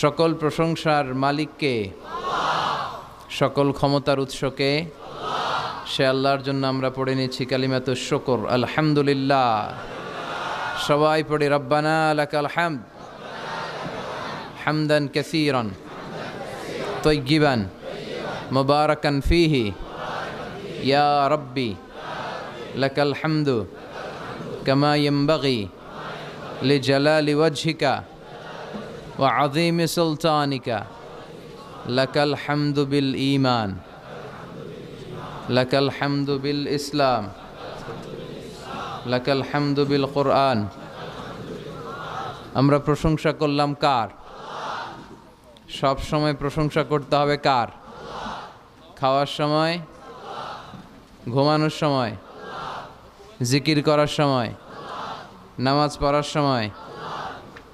সকল প্রশংসার মালিককে, সকল ক্ষমতার উৎসকে, সে আল্লাহর জন্য আমরা পড়ে নিচ্ছি কালিমাত শকর, আলহামদুলিল্লাহ। সবাই পড়ে, রব্বানা আলাকাল হাম হামদান কেসিরন তৈগিবান মুবারাকান ফিহি, ইয়া রব্বি লকাল হামদু, কামা লি লিজালালি ওয়াজহিকা وعظيم سلطانك لك الحمد بالإيمان لك الحمد بالإسلام لك الحمد بالقرآن আমরা প্রশংসা করলাম কার সব সময় প্রশংসা করতে হবে কার খাওয়ার সময় ঘুমানোর সময় জিকির করার সময় নামাজ পড়ার সময়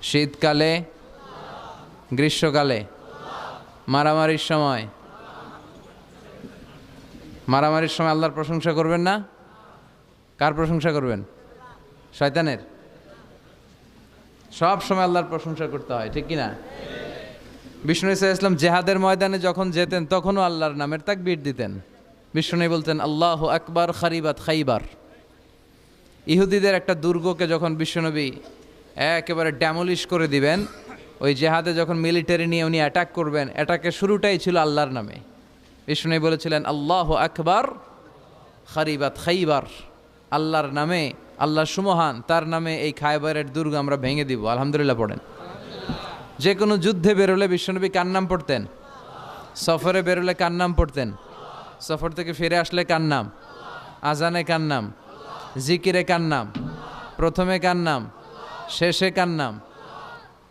শীতকালে গ্রীষ্মকালে? মারামারির সময়? মারামারির সময় আল্লাহর প্রশংসা করবেন না? কার প্রশংসা করবেন? শয়তানের? সব সময় আল্লাহর প্রশংসা করতে হয়, ঠিক কি না? বিষ্ণু ইসা ইসলাম জেহাদের ময়দানে যখন যেতেন, তখনও আল্লাহর নামের তাক তাকবীর দিতেন। বিষ্ণু বলতেন আল্লাহ আকবার খারিবাত খাইবার। ইহুদিদের একটা দুর্গকে যখন বিশ্বনবী একেবারে ড্যামলিশ করে দিবেন ওই জেহাদে যখন মিলিটারি নিয়ে উনি অ্যাটাক করবেন অ্যাটাকের শুরুটাই ছিল আল্লাহর নামে। বিষ্ণু বলেছিলেন, আল্লাহ আকবার খারিবাত খাইবার। আল্লাহর নামে আল্লাহ সুমহান, তার নামে এই খাইবারের দুর্গ আমরা ভেঙে দিব। আলহামদুলিল্লাহ পড়েন। যে কোনো যুদ্ধে বেরোলে বিশ্বনবী কার নাম পড়তেন? সফরে বেরোলে কার নাম পড়তেন? সফর থেকে ফিরে আসলে কার নাম? আজানে কার নাম? জিকিরে কার নাম? প্রথমে কার নাম? শেষে কার নাম?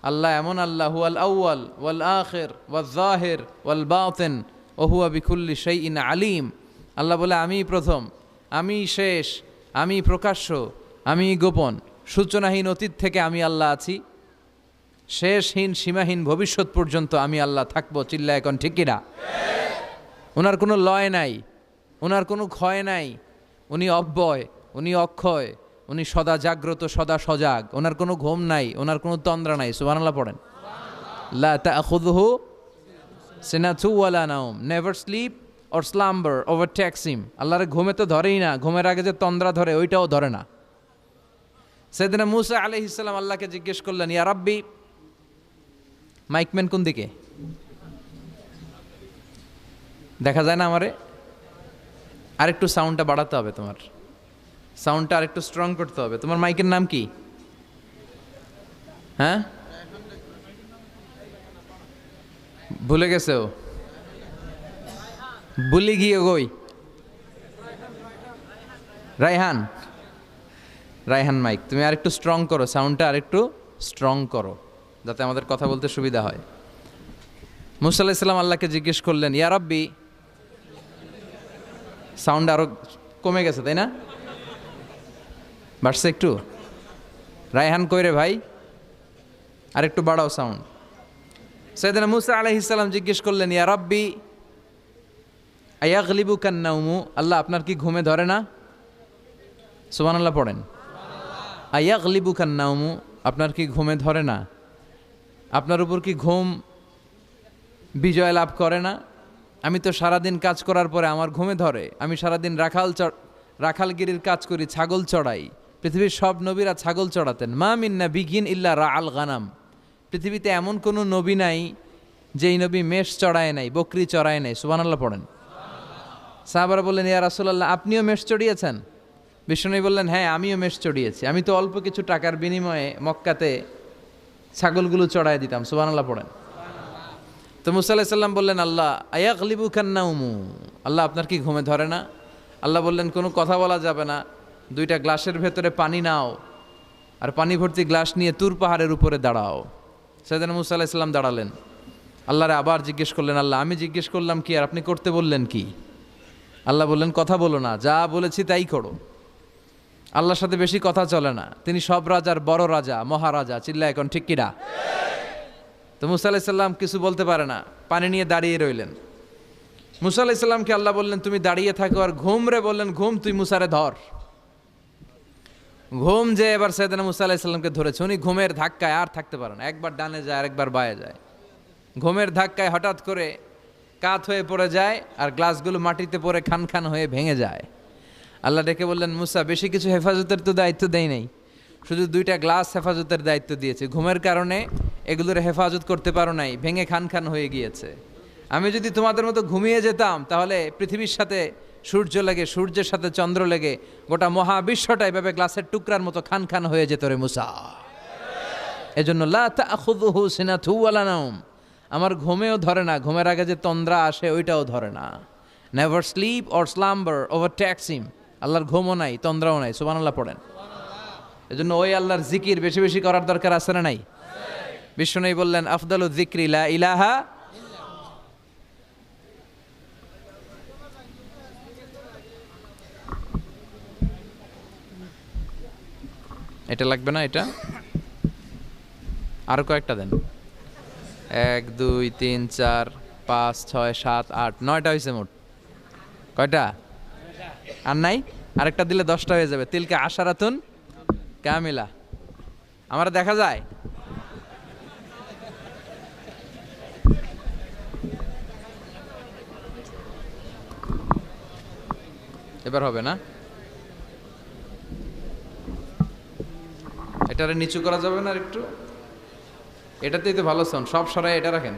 আল্লাহ এমন আল্লাহ, হুয়াল আউয়াল ওয়াল আখির ওয়াল জাহির ওয়াল বাতিন, ও হুয়া বিকুল্লি সেই ইন আলিম। আল্লাহ বলে আমি প্রথম আমি শেষ আমি প্রকাশ্য আমি গোপন। সূচনাহীন অতীত থেকে আমি আল্লাহ আছি। শেষহীন, সীমাহীন ভবিষ্যৎ পর্যন্ত আমি আল্লাহ থাকব। চিল্লা এখন ঠিক কিনা? ওনার কোনো লয় নাই ওনার কোনো ক্ষয় নাই। উনি অব্যয়, উনি অক্ষয়। উনি সদা জাগ্রত, সদা সজাগ। ওনার কোনো ঘুম নাই, ওনার কোনো তন্দ্রা নাই, সুবহানাল্লাহ পড়েন। লা তাখুযুহু সিনাতু ওয়ালা নাওম, never sleep or slumber over takes him আল্লাহর ঘুমে তো ধরেই না, ঘুমের আগে যে তন্দ্রা ধরে, ওইটাও ধরে না। সেদিন মুসা আলাইহিস সালাম আল্লাহকে জিজ্ঞেস করলেন, ইয়া রাব্বি মাইকম্যান কোন দিকে? দেখা যায় না আমারে? আরেকটু সাউন্ডটা বাড়াতে হবে তোমার। সাউন্ডটা আরেকটু স্ট্রং করতে হবে। তোমার মাইকের নাম কি? হ্যাঁ? ভুলে গেছে? ও ভুলে গিয়ে গই রায়হান। রায়হান মাইক, তুমি আরেকটু স্ট্রং করো, সাউন্ডটা আরেকটু স্ট্রং করো, যাতে আমাদের কথা বলতে সুবিধা হয়। মুসা আলাহিসাল্লাম আল্লাহকে জিজ্ঞেস করলেন, ইয়া রাব্বি? সাউন্ড আরও কমে গেছে, তাই না? বাড়ছে একটু? রায়হান কইরে ভাই? আর একটু বাড়াও সাউন্ড সৈদিন মুসা আলাইহিসাল্লাম জিজ্ঞেস করলেন, ইয়া রাব্বি আয়াগলিবু কান্নাউমু আল্লাহ আপনার কি ঘুমে ধরে না? সুবান আল্লাহ পড়েন। আয়াগলিবু কান্নাউমু আপনার কি ঘুমে ধরে না? আপনার উপর কি ঘুম বিজয় লাভ করে না? আমি তো সারাদিন কাজ করার পরে আমার ঘুমে ধরে। আমি সারাদিন রাখাল রাখালগিরির কাজ করি, ছাগল চড়াই। পৃথিবীর সব নবীরা ছাগল চড়াতেন। মা মিন্না বিগিন ইল্লা রা আল গানাম। পৃথিবীতে এমন কোনো নবী নাই, যেই নবী মেষ চড়ায় নাই, বকরি চড়ায় নাই। সুবানাল্লাহ পড়েন। সাহাবারা বললেন, ইয়া রাসুল্লাহ আপনিও মেষ চড়িয়েছেন? বিষ্ণু বললেন হ্যাঁ আমিও মেষ চড়িয়েছি। আমি তো অল্প কিছু টাকার বিনিময়ে মক্কাতে ছাগলগুলো চড়াই দিতাম। সুবানাল্লাহ পড়েন। তো মুসা সাল্লাম বললেন, আল্লাহ আয়াকলিবু কান্নাউমু আল্লাহ আপনার কি ঘুমে ধরে না? আল্লাহ বললেন, কোনো কথা বলা যাবে না। দুইটা গ্লাসের ভেতরে পানি নাও আর পানি ভর্তি গ্লাস নিয়ে তুর পাহাড়ের উপরে দাঁড়াও। সৈয়দান মুসা আলাহ ইসলাম দাঁড়ালেন। আল্লাহরে আবার জিজ্ঞেস করলেন, আল্লাহ, আমি জিজ্ঞেস করলাম কি আর আপনি করতে বললেন কি? আল্লাহ বললেন, কথা বলো না, যা বলেছি তাই করো। আল্লাহর সাথে বেশি কথা চলে না। তিনি সব রাজার বড় রাজা, মহারাজা চিল্লা এখন ঠিক কিনা তো মুসা আলাইসাল্লাম কিছু বলতে পারে না, পানি নিয়ে দাঁড়িয়ে রইলেন। মুসা আলাইসাল্লামকে আল্লাহ বললেন, তুমি দাঁড়িয়ে থাকো আর ঘুম রে, বললেন, ঘুম তুই মুসারে ধর। ঘুম যে এবার সৈয়দানা মুসা আলাইসাল্লামকে ধরেছে, উনি ঘুমের ধাক্কায় আর থাকতে পারে না। একবার ডানে যায়, আরেকবার বায়ে যায়। ঘুমের ধাক্কায় হঠাৎ করে কাত হয়ে পড়ে যায় আর গ্লাসগুলো মাটিতে পড়ে খান খান হয়ে ভেঙে যায়। আল্লাহ ডেকে বললেন, মুসা, বেশি কিছু হেফাজতের তো দায়িত্ব দেয় নাই। শুধু দুইটা গ্লাস হেফাজতের দায়িত্ব দিয়েছে। ঘুমের কারণে এগুলোর হেফাজত করতে পারো নাই, ভেঙে খান খান হয়ে গিয়েছে। আমি যদি তোমাদের মতো ঘুমিয়ে যেতাম, তাহলে পৃথিবীর সাথে সূর্য লেগে, সূর্যের সাথে চন্দ্র লেগে, গোটা মহাবিশ্বটা এভাবে গ্লাসের টুকরার মতো খান খান হয়ে যেত রে মুসা। এজন্য নাওম। আমার ঘুমেও ধরে না, ঘুমের আগে যে তন্দ্রা আসে ওইটাও ধরে না। Never sleep or slumber over takes him আল্লাহর ঘুমও নাই, তন্দ্রাও নাই, সুবহানাল্লাহ পড়েন। এজন্য ওই আল্লাহর জিকির বেশি বেশি করার দরকার আছে না নাই? বিষ্ণু বললেন, আফদালু যিকরি লা ইলাহা এটা লাগবে না এটা? আরও কয়েকটা দেন। এক, দুই, তিন, চার, পাঁচ, ছয়, সাত, আট, নয়টা হয়েছে মোট। কয়টা? আর নাই? আরেকটা দিলে দশটা হয়ে যাবে। তিলকে আশারাতুন কামিলা। আমার দেখা যায়? এবার হবে না? এটারে নিচু করা যাবে না আর একটু? এটাতেই তো ভালো সাউন্ড সব সরাই এটা রাখেন।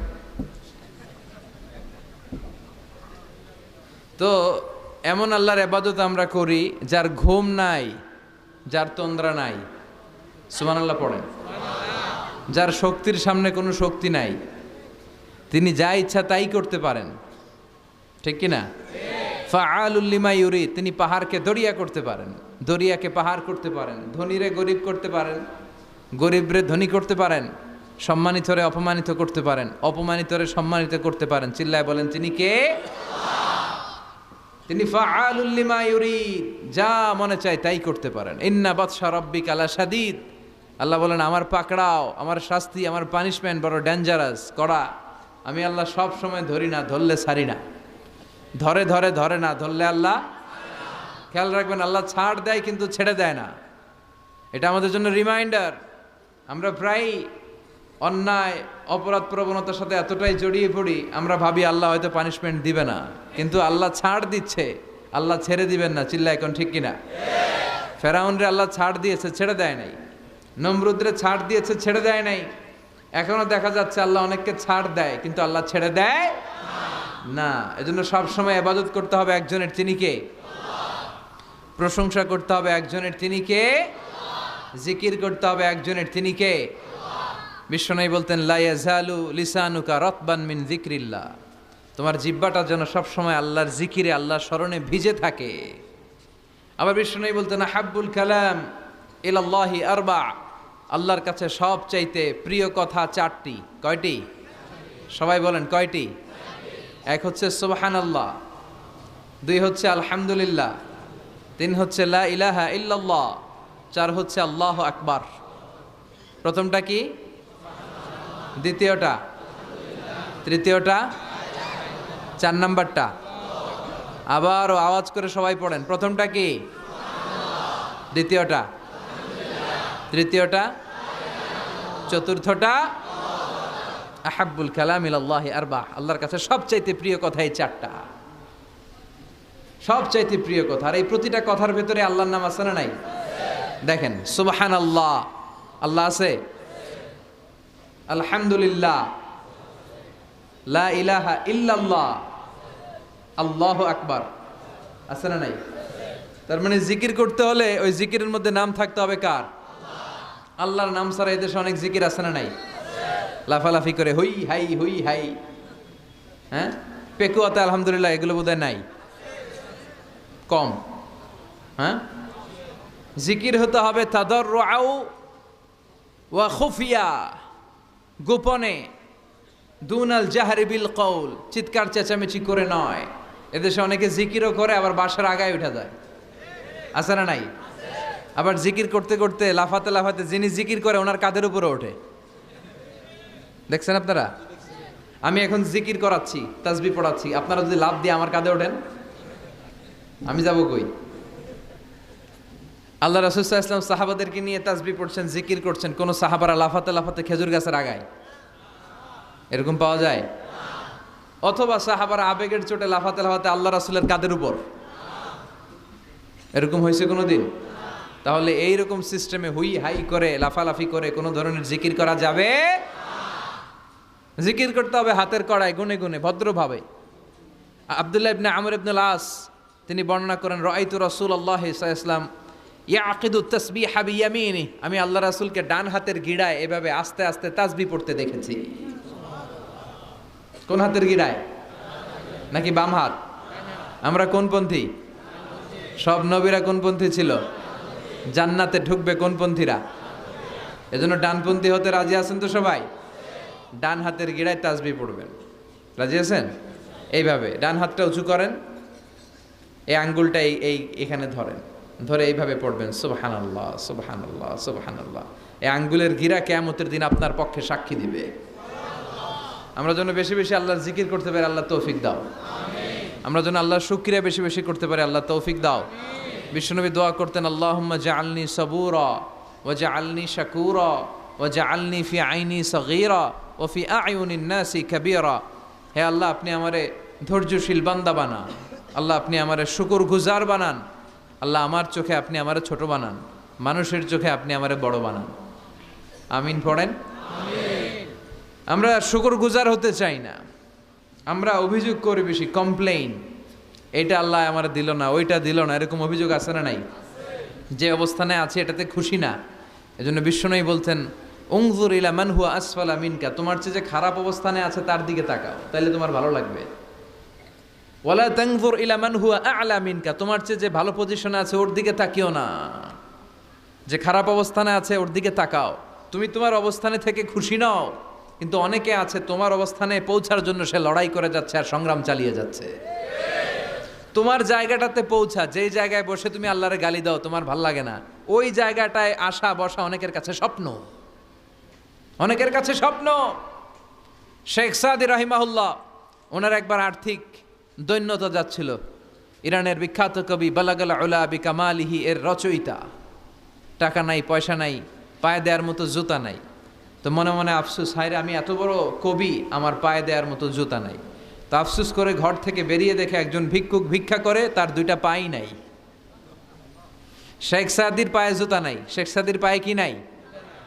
তো এমন আল্লাহর এবাদত আমরা করি যার ঘুম নাই যার তন্দ্রা নাই। সুমান আল্লাহ পড়েন। যার শক্তির সামনে কোনো শক্তি নাই। তিনি যা ইচ্ছা তাই করতে পারেন। ঠিক কি না উল্লিমা ইউরি তিনি পাহাড়কে দড়িয়া করতে পারেন। দরিয়াকে পাহাড় করতে পারেন, ধনীরে গরিব করতে পারেন, গরিবরে ধনী করতে পারেন, সম্মানিতরে অপমানিত করতে পারেন, অপমানিতরে সম্মানিত করতে পারেন। চিল্লায় বলেন, তিনি কে? তিনি যা মনে চায় তাই করতে পারেন। ইন্না বাদশা রব্বিক আলা সাদিদ আল্লাহ বলেন, আমার পাকড়াও, আমার শাস্তি, আমার পানিশমেন্ট বড় ডেঞ্জারাস করা আমি আল্লাহ সব সময় ধরি না, ধরলে ছাড়ি না। ধরে ধরে ধরে না, ধরলে আল্লাহ খেয়াল রাখবেন, আল্লাহ ছাড় দেয় কিন্তু ছেড়ে দেয় না। এটা আমাদের জন্য রিমাইন্ডার আমরা প্রায় অন্যায়, অপরাধ প্রবণতার সাথে এতটাই জড়িয়ে পড়ি, আমরা ভাবি আল্লাহ হয়তো পানিশমেন্ট দিবে না। কিন্তু আল্লাহ ছাড় দিচ্ছে, আল্লাহ ছেড়ে দিবেন না। চিল্লা এখন ঠিক কিনা? ফেরাউনরে আল্লাহ ছাড় দিয়েছে, ছেড়ে দেয় নাই। নমরুদ্রে ছাড় দিয়েছে, ছেড়ে দেয় নাই। এখনও দেখা যাচ্ছে আল্লাহ অনেককে ছাড় দেয়, কিন্তু আল্লাহ ছেড়ে দেয় না। এজন্য সবসময় আবাদত করতে হবে একজনের। তিনি কে? প্রশংসা করতে হবে একজনের, তিনি কে? জিকির করতে হবে একজনের, তিনি কে? বিশ্বনয় বলতেন লাইয়াজালু লিসানুকা রতবান মিন জিক্রিল্লাহ তোমার জিব্বাটা যেন সবসময় আল্লাহর জিকিরে, আল্লাহর স্মরণে ভিজে থাকে। আবার বিশ্বনয় বলতেন হাব্বুল কালাম ইলাল্লাহি আরবা। আল্লাহর কাছে সব চাইতে প্রিয় কথা চারটি। কয়টি? সবাই বলেন, কয়টি? এক হচ্ছে সুবাহান আল্লাহ দুই হচ্ছে আলহামদুলিল্লাহ তিন হচ্ছে লা ইলাহা ইল্লাল্লাহ, চার হচ্ছে আল্লাহ আকবার। প্রথমটা কি? দ্বিতীয়টা? তৃতীয়টা? চার নাম্বারটা? আবারও আওয়াজ করে সবাই পড়েন। প্রথমটা কি? দ্বিতীয়টা? তৃতীয়টা? চতুর্থটা? আহাব্বুল কালাম ইলাল্লাহ আরবাহ। আল্লাহর কাছে সবচাইতে প্রিয় কথা এই চারটা। সবচাইতে প্রিয় কথা। আর এই প্রতিটা কথার ভেতরে আল্লাহর নাম আছে না নাই? দেখেন সুবহান আল্লাহ আল্লাহ আছে? আলহামদুলিল্লাহ, লা ইলাহা ইল্লাল্লাহ, আল্লাহ আকবার। আছে না নাই? তার মানে জিকির করতে হলে ওই জিকিরের মধ্যে নাম থাকতে হবে কার? আল্লাহর নাম ছাড়া এদেশে অনেক জিকির আছে না নাই? লাফালাফি করে, হুই, হাই হুই, হাই। হ্যাঁ? পেকুয়াতে আলহামদুলিল্লাহ, এগুলো বোধহয় নাই। কম। হ্যাঁ? জিকির হতে হবে তাদর রাও ওয়া খুফিয়া গোপনে। দুনাল জাহারিবিল কৌল চিৎকার চেঁচামেচি করে নয়। এদেশে অনেকে জিকিরও করে, আবার বাসার আগায় উঠা যায়। আছে না নাই? আবার জিকির করতে করতে, লাফাতে লাফাতে যিনি জিকির করে, ওনার কাঁধের উপরে ওঠে। দেখছেন আপনারা? আমি এখন জিকির করাচ্ছি, তাজবি পড়াচ্ছি। আপনারা যদি লাভ দিয়ে আমার কাঁধে ওঠেন আমি যাব কই? আল্লাহ রাসুল্লাহ ইসলাম সাহাবাদেরকে নিয়ে তাসবি পড়ছেন, জিকির করছেন, কোন সাহাবারা লাফাতে লাফাতে খেজুর গাছের আগায়। এরকম পাওয়া যায়? অথবা সাহাবারা আবেগের চোটে লাফাতে লাফাতে আল্লাহ রাসুলের কাদের উপর। এরকম হয়েছে কোনো দিন তাহলে এইরকম সিস্টেমে হুই হাই করে, লাফালাফি করে কোনো ধরনের জিকির করা যাবে? জিকির করতে হবে হাতের কড়ায়, গুনে গুনে, ভদ্রভাবে। আবদুল্লাহ ইবনে আমর ইবনুল আস তিনি বর্ণনা করেন রাইতু রাসূল আল্লাহ ইসলাম ইয়াকিদু তসবি হাবি ইয়ামিনি আমি আল্লাহ রাসূলকে ডান হাতের গিড়ায় এভাবে আস্তে আস্তে তাসবি পড়তে দেখেছি। কোন হাতের গিড়ায়? নাকি বাম হাত? আমরা কোন পন্থী? সব নবীরা কোন পন্থী ছিল? জান্নাতে ঢুকবে কোন পন্থীরা? এজন্য ডানপন্থী হতে রাজি আছেন তো সবাই? ডান হাতের গিড়ায় তাসবি পড়বেন। রাজি আছেন? এইভাবে। ডান হাতটা উঁচু করেন এই আঙ্গুলটা এই এই এখানে ধরেন। ধরে এইভাবে পড়বেন সুবহান আল্লাহ সুবহান আল্লাহ সুবহান আল্লাহ এই আঙ্গুলের গিরা কেয়ামতের দিন আপনার পক্ষে সাক্ষী দিবে। আমরা যেন বেশি বেশি আল্লাহর জিকির করতে পারি আল্লাহ তৌফিক দাও। আমরা যেন আল্লাহর শুক্রিয়া বেশি বেশি করতে পারি আল্লাহ তৌফিক দাও। বিশ্বনবী দোয়া করতেন আল্লাহুম্মা জাআলনি সাবুরা ওয়া জাআলনি শাকুরা ওয়া জাআলনি ফি আইনি সগীরা ওয়া ফি আয়ুনিন নাসি কাবীরা। হে আল্লাহ আপনি আমারে ধৈর্যশীল বান্দা বানান আল্লাহ আপনি আমার শুকর গুজার বানান। আল্লাহ আমার চোখে আপনি আমার ছোট বানান। মানুষের চোখে আপনি আমারে বড় বানান। আমিন পড়েন? আমরা শুকর গুজার হতে চাই না। আমরা অভিযোগ করি বেশি কমপ্লেইন এটা আল্লাহ আমার দিল না ওইটা দিল না এরকম অভিযোগ আছে না নাই? যে অবস্থানে আছে এটাতে খুশি না। এজন্য বিশ্বনয়ী বলতেন উংজুর ইলা মান হুয়া আসফালা মিনকা। তোমার চেয়ে যে খারাপ অবস্থানে আছে তার দিকে তাকাও তাইলে তোমার ভালো লাগবে। ওয়ালা তাংজুর ইলা মান হুয়া আ'লা মিনকা, তোমার চেয়ে যে ভালো পজিশনে আছে ওর দিকে তাকিও না। যে খারাপ অবস্থানে আছে ওর দিকে তাকাও। তুমি তোমার অবস্থানে থেকে খুশি নাও, কিন্তু অনেকে আছে তোমার অবস্থানে পৌঁছার জন্য সে লড়াই করে যাচ্ছে আর সংগ্রাম চালিয়ে যাচ্ছে। তোমার জায়গাটাতে পৌঁছা, যেই জায়গায় বসে তুমি আল্লাহরে গালি দাও, তোমার ভালো লাগে না। ওই জায়গাটায় আসা, বসা অনেকের কাছে স্বপ্ন। অনেকের কাছে স্বপ্ন। শেখ সাদি রাহিমাহুল্লাহ, ওনার একবার আর্থিক দৈন্যতা যাচ্ছিল। ইরানের বিখ্যাত কবি বালাগাল উলা বি কামালিহি এর রচয়িতা। টাকা নাই, পয়সা নাই, পায়ে দেওয়ার মতো জুতা নাই। তো মনে মনে আফসুস, হায়রে আমি এত বড় কবি, আমার পায়ে দেওয়ার মতো জুতা নাই। তো আফসুস করে ঘর থেকে বেরিয়ে দেখে একজন ভিক্ষুক ভিক্ষা করে, তার দুইটা পাই নাই। শেখ সাদির পায়ে জুতা নাই। শেখ সাদির পায়ে কি নাই?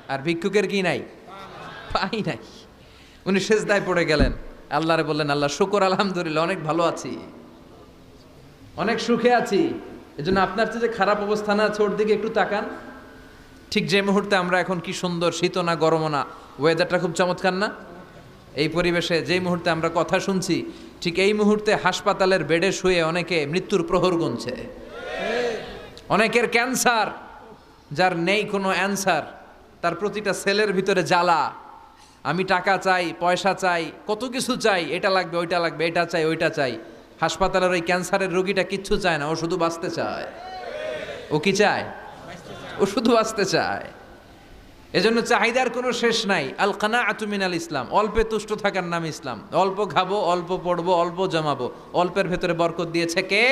আর ভিক্ষুকের কি নাই? পাই নাই। উনি সেজদায় পড়ে গেলেন। আল্লাহরে বললেন, আল্লাহ, শুকর, আলহামদুলিল্লাহ, অনেক ভালো আছি। অনেক সুখে আছি। এজন্য আপনার চেয়ে যে খারাপ অবস্থানে আছে, ওর দিকে একটু তাকান। ঠিক যে মুহূর্তে আমরা এখন কি সুন্দর, শীত না গরম না ওয়েদারটা খুব চমৎকার না? এই পরিবেশে যেই মুহূর্তে আমরা কথা শুনছি, ঠিক এই মুহূর্তে হাসপাতালের বেডে শুয়ে অনেকে মৃত্যুর প্রহর গুনছে। অনেকের ক্যান্সার, যার নেই কোনো অ্যান্সার, তার প্রতিটা সেলের ভিতরে জ্বালা। আমি টাকা চাই, পয়সা চাই, কত কিছু চাই, এটা লাগবে, ওইটা লাগবে, এটা চাই, ওইটা চাই। হাসপাতালের ওই ক্যান্সারের রোগীটা কিচ্ছু চায় না, ও শুধু বাঁচতে চায়। ও কি চায়? ও শুধু বাঁচতে চায়। এজন্য চাহিদার কোনো শেষ নাই। আল কানা আতুমিন আল ইসলাম, অল্পে তুষ্ট থাকার নাম ইসলাম। অল্প খাব, অল্প পড়ব, অল্প জমাবো। অল্পের ভেতরে বরকত দিয়েছে কে?